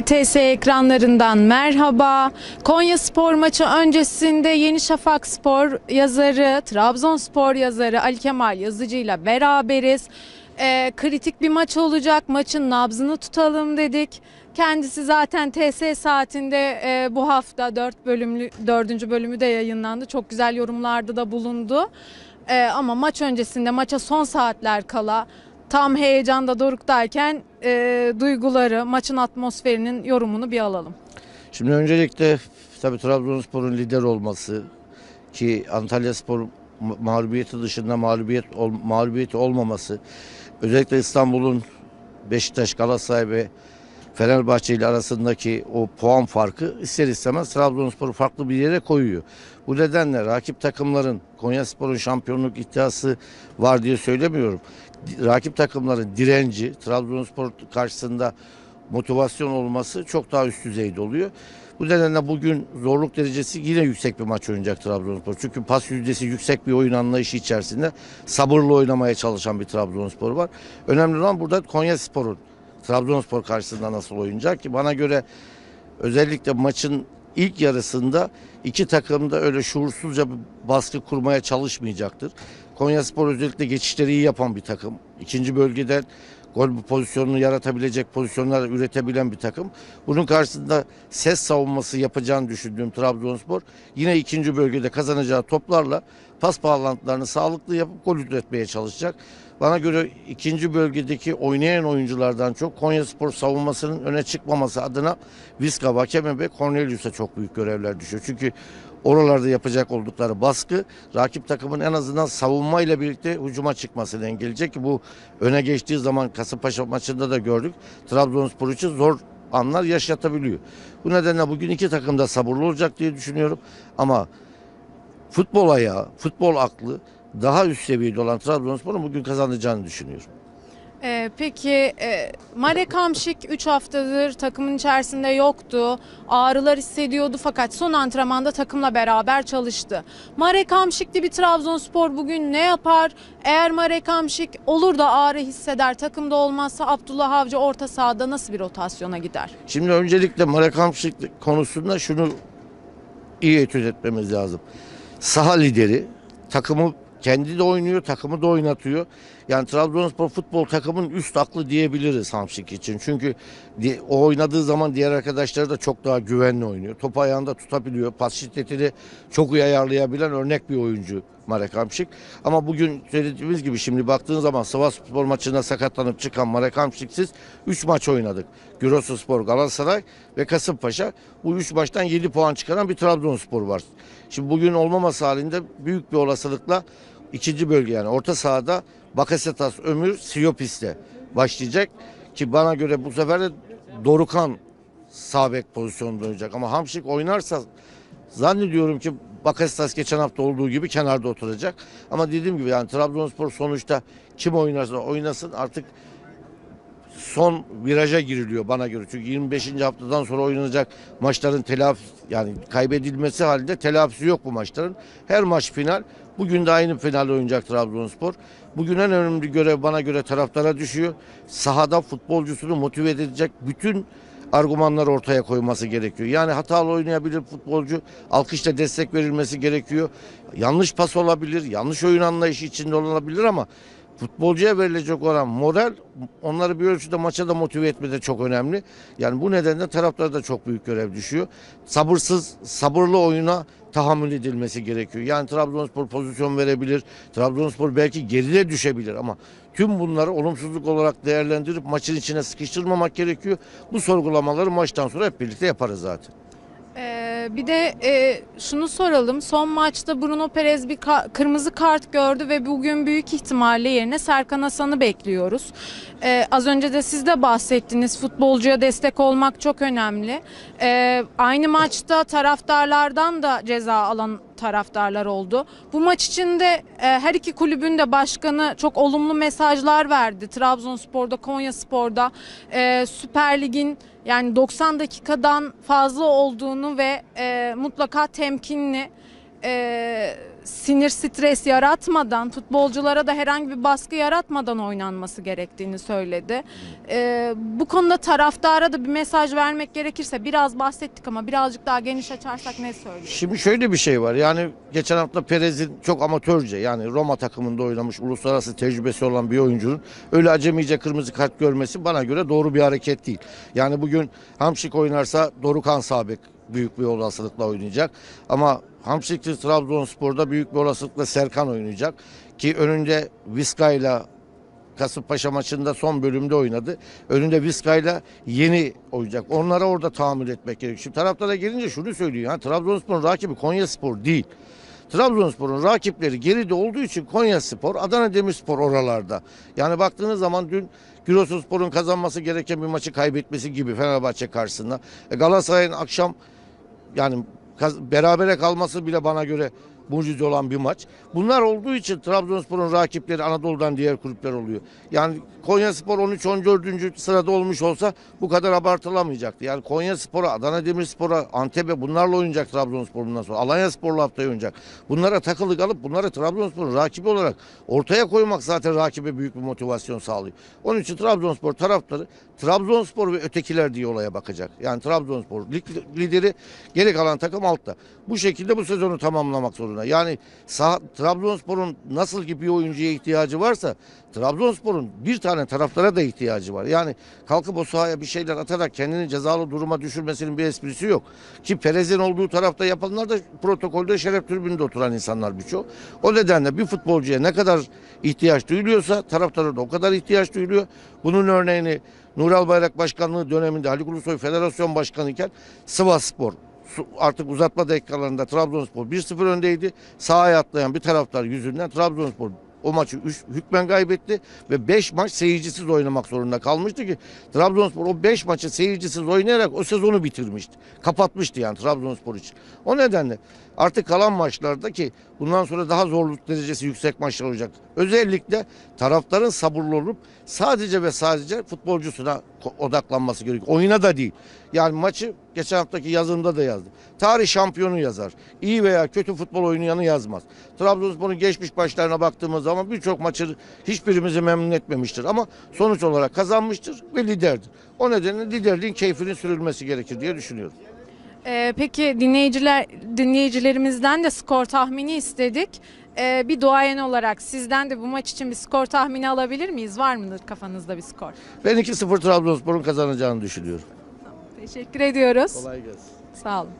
RTS ekranlarından merhaba. Konya Spor maçı öncesinde Yeni Şafak Spor yazarı, Trabzonspor yazarı Ali Kemal Yazıcı ile beraberiz. Ee, kritik bir maç olacak. Maçın nabzını tutalım dedik. Kendisi zaten TS saatinde e, bu hafta 4 bölümlü 4. bölümü de yayınlandı. Çok güzel yorumlarda da bulundu. Ee, ama maç öncesinde maça son saatler kala tam heyecanda doruktayken e, duyguları, maçın atmosferinin yorumunu bir alalım. Şimdi öncelikle tabii Trabzonspor'un lider olması ki Antalya Spor ma- mağlubiyeti dışında mağlubiyet ol, mağlubiyeti olmaması özellikle İstanbul'un Beşiktaş, Galatasaray ve Fenerbahçe ile arasındaki o puan farkı ister istemez Trabzonspor'u farklı bir yere koyuyor. Bu nedenle rakip takımların Konyaspor'un şampiyonluk iddiası var diye söylemiyorum. Rakip takımların direnci Trabzonspor karşısında motivasyon olması çok daha üst düzeyde oluyor. Bu nedenle bugün zorluk derecesi yine yüksek bir maç oynayacak Trabzonspor. Çünkü pas yüzdesi yüksek bir oyun anlayışı içerisinde sabırlı oynamaya çalışan bir Trabzonspor var. Önemli olan burada Konyaspor'un Trabzonspor karşısında nasıl oynayacak ki bana göre özellikle maçın ilk yarısında iki takım da öyle şuursuzca bir baskı kurmaya çalışmayacaktır. Konyaspor özellikle geçişleri iyi yapan bir takım. İkinci bölgeden gol pozisyonunu yaratabilecek pozisyonlar üretebilen bir takım. Bunun karşısında ses savunması yapacağını düşündüğüm Trabzonspor yine ikinci bölgede kazanacağı toplarla pas bağlantılarını sağlıklı yapıp gol üretmeye çalışacak. Bana göre ikinci bölgedeki oynayan oyunculardan çok Konyaspor savunmasının öne çıkmaması adına Viska, Vakeme ve Cornelius'a çok büyük görevler düşüyor. Çünkü oralarda yapacak oldukları baskı rakip takımın en azından savunmayla birlikte hücuma çıkmasını engelleyecek bu öne geçtiği zaman Kasımpaşa maçında da gördük. Trabzonspor için zor anlar yaşatabiliyor. Bu nedenle bugün iki takım da sabırlı olacak diye düşünüyorum. Ama futbol ayağı, futbol aklı daha üst seviyede olan Trabzonspor'un bugün kazanacağını düşünüyorum. E, peki e, Marek Hamşik 3 haftadır takımın içerisinde yoktu. Ağrılar hissediyordu fakat son antrenmanda takımla beraber çalıştı. Marek Hamşik'li bir Trabzonspor bugün ne yapar? Eğer Marek Hamşik olur da ağrı hisseder, takımda olmazsa Abdullah Avcı orta sahada nasıl bir rotasyona gider? Şimdi öncelikle Marek Hamşik konusunda şunu iyi etüt etmemiz lazım. Saha lideri takımı kendi de oynuyor, takımı da oynatıyor. Yani Trabzonspor futbol takımın üst aklı diyebiliriz Hamşik için. Çünkü o oynadığı zaman diğer arkadaşları da çok daha güvenli oynuyor. Topu ayağında tutabiliyor. Pas şiddetini çok iyi ayarlayabilen örnek bir oyuncu Marek Hamşik. Ama bugün söylediğimiz gibi şimdi baktığın zaman Sivas Spor maçında sakatlanıp çıkan Marek Hamşik'siz 3 maç oynadık. Giresunspor, Galatasaray ve Kasımpaşa. Bu 3 maçtan 7 puan çıkaran bir Trabzonspor var. Şimdi bugün olmaması halinde büyük bir olasılıkla ikinci bölge yani orta sahada Bakasetas, Ömür, Siyopis'te başlayacak. Ki bana göre bu sefer de Dorukan sağ bek pozisyonunda oynayacak. Ama Hamşik oynarsa zannediyorum ki Bakasetas geçen hafta olduğu gibi kenarda oturacak. Ama dediğim gibi yani Trabzonspor sonuçta kim oynarsa oynasın artık son viraja giriliyor bana göre. Çünkü 25. haftadan sonra oynanacak maçların telafi yani kaybedilmesi halinde telafisi yok bu maçların. Her maç final. Bugün de aynı final oynayacak Trabzonspor. Bugün en önemli görev bana göre taraftara düşüyor. Sahada futbolcusunu motive edecek bütün argümanlar ortaya koyması gerekiyor. Yani hatalı oynayabilir futbolcu, alkışla destek verilmesi gerekiyor. Yanlış pas olabilir, yanlış oyun anlayışı içinde olabilir ama futbolcuya verilecek olan moral onları bir ölçüde maça da motive etmede çok önemli. Yani bu nedenle taraflara da çok büyük görev düşüyor. Sabırsız, sabırlı oyuna tahammül edilmesi gerekiyor. Yani Trabzonspor pozisyon verebilir. Trabzonspor belki geride düşebilir ama tüm bunları olumsuzluk olarak değerlendirip maçın içine sıkıştırmamak gerekiyor. Bu sorgulamaları maçtan sonra hep birlikte yaparız zaten. Ee, bir de e, şunu soralım. Son maçta Bruno Perez bir ka- kırmızı kart gördü ve bugün büyük ihtimalle yerine Serkan Hasan'ı bekliyoruz. Ee, az önce de siz de bahsettiniz. Futbolcuya destek olmak çok önemli. Ee, aynı maçta taraftarlardan da ceza alan taraftarlar oldu. Bu maç içinde e, her iki kulübün de başkanı çok olumlu mesajlar verdi. Trabzonspor'da, Konyaspor'da e, Süper Lig'in yani 90 dakikadan fazla olduğunu ve e, mutlaka temkinli e, sinir stres yaratmadan, futbolculara da herhangi bir baskı yaratmadan oynanması gerektiğini söyledi. E, bu konuda taraftara da bir mesaj vermek gerekirse biraz bahsettik ama birazcık daha geniş açarsak ne söyleyeyim? Şimdi şöyle bir şey var. Yani geçen hafta Perez'in çok amatörce yani Roma takımında oynamış uluslararası tecrübesi olan bir oyuncunun öyle acemice kırmızı kart görmesi bana göre doğru bir hareket değil. Yani bugün Hamşik oynarsa Dorukan Sabek büyük bir olasılıkla oynayacak. Ama Hamşik'li Trabzonspor'da büyük bir olasılıkla Serkan oynayacak. Ki önünde Viska ile Kasımpaşa maçında son bölümde oynadı. Önünde Vizca'yla yeni oynayacak. Onlara orada tahammül etmek gerekiyor. Şimdi taraftara gelince şunu söylüyor. Yani Trabzonspor'un rakibi Konyaspor değil. Trabzonspor'un rakipleri geride olduğu için Konyaspor, Adana Demirspor oralarda. Yani baktığınız zaman dün Giresunspor'un kazanması gereken bir maçı kaybetmesi gibi Fenerbahçe karşısında. E Galatasaray'ın akşam yani berabere kalması bile bana göre mucize olan bir maç. Bunlar olduğu için Trabzonspor'un rakipleri Anadolu'dan diğer kulüpler oluyor. Yani Konyaspor 13-14. sırada olmuş olsa bu kadar abartılamayacaktı. Yani Konyaspor'a, Adana Demirspor'a, Antep'e bunlarla oynayacak Trabzonspor bundan sonra. Alanya Spor'la haftaya oynayacak. Bunlara takılı kalıp bunları Trabzonspor'un rakibi olarak ortaya koymak zaten rakibe büyük bir motivasyon sağlıyor. Onun için Trabzonspor taraftarı Trabzonspor ve ötekiler diye olaya bakacak. Yani Trabzonspor lig lideri geri kalan takım altta. Bu şekilde bu sezonu tamamlamak zorunda. Yani sağ, Trabzonspor'un nasıl ki bir oyuncuya ihtiyacı varsa Trabzonspor'un bir tane taraftara da ihtiyacı var. Yani kalkıp o sahaya bir şeyler atarak kendini cezalı duruma düşürmesinin bir esprisi yok. Ki Perez'in olduğu tarafta yapanlar da protokolde şeref tribünde oturan insanlar birçok. O nedenle bir futbolcuya ne kadar ihtiyaç duyuluyorsa taraftara da o kadar ihtiyaç duyuluyor. Bunun örneğini Nural Bayrak Başkanlığı döneminde Haluk Ulusoy Federasyon Başkanı iken Sivas Spor artık uzatma dakikalarında Trabzonspor 1-0 öndeydi. Sahaya atlayan bir taraftar yüzünden Trabzonspor o maçı üç, hükmen kaybetti ve 5 maç seyircisiz oynamak zorunda kalmıştı ki Trabzonspor o 5 maçı seyircisiz oynayarak o sezonu bitirmişti. Kapatmıştı yani Trabzonspor için. O nedenle artık kalan maçlarda ki bundan sonra daha zorluk derecesi yüksek maçlar olacak. Özellikle taraftarın sabırlı olup sadece ve sadece futbolcusuna odaklanması gerekiyor. Oyuna da değil. Yani maçı geçen haftaki yazımda da yazdım. Tarih şampiyonu yazar. İyi veya kötü futbol oynayanı yazmaz. Trabzonspor'un geçmiş başlarına baktığımız zaman birçok maçı hiçbirimizi memnun etmemiştir. Ama sonuç olarak kazanmıştır ve liderdir. O nedenle liderliğin keyfinin sürülmesi gerekir diye düşünüyorum. Ee, peki dinleyiciler dinleyicilerimizden de skor tahmini istedik. Ee, bir duayen olarak sizden de bu maç için bir skor tahmini alabilir miyiz? Var mıdır kafanızda bir skor? Ben 2-0 Trabzonspor'un kazanacağını düşünüyorum. Teşekkür ediyoruz. Kolay gelsin. Sağ olun.